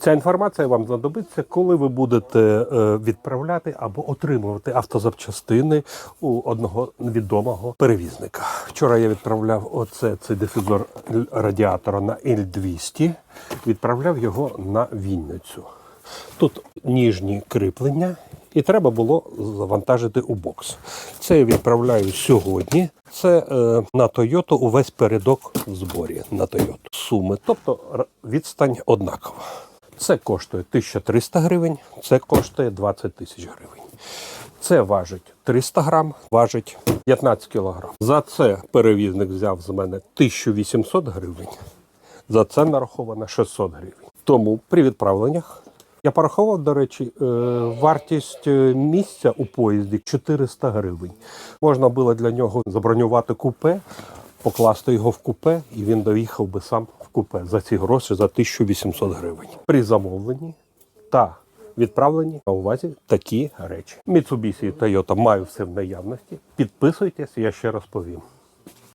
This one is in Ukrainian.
Ця інформація вам знадобиться, коли ви будете е, відправляти або отримувати автозапчастини у одного відомого перевізника. Вчора я відправляв оце цей дифузор радіатора на L200, відправляв його на Вінницю. Тут ніжні кріплення, і треба було завантажити у бокс. Це я відправляю сьогодні. Це е, на Toyota увесь передок в зборі на Toyota. Суми, тобто відстань однакова. Це коштує 1300 гривень, це коштує 20 тисяч гривень. Це важить 300 грам, важить 15 кілограм. За це перевізник взяв з мене 1800 гривень. За це нараховано 600 гривень. Тому при відправленнях я порахував, до речі, е, вартість е, місця у поїзді 400 гривень. Можна було для нього забронювати купе, покласти його в купе, і він доїхав би сам купе за ці гроші за 1800 гривень. При замовленні та відправленні на увазі такі речі. Mitsubishi і Toyota маю все в наявності. Підписуйтесь, я ще розповім.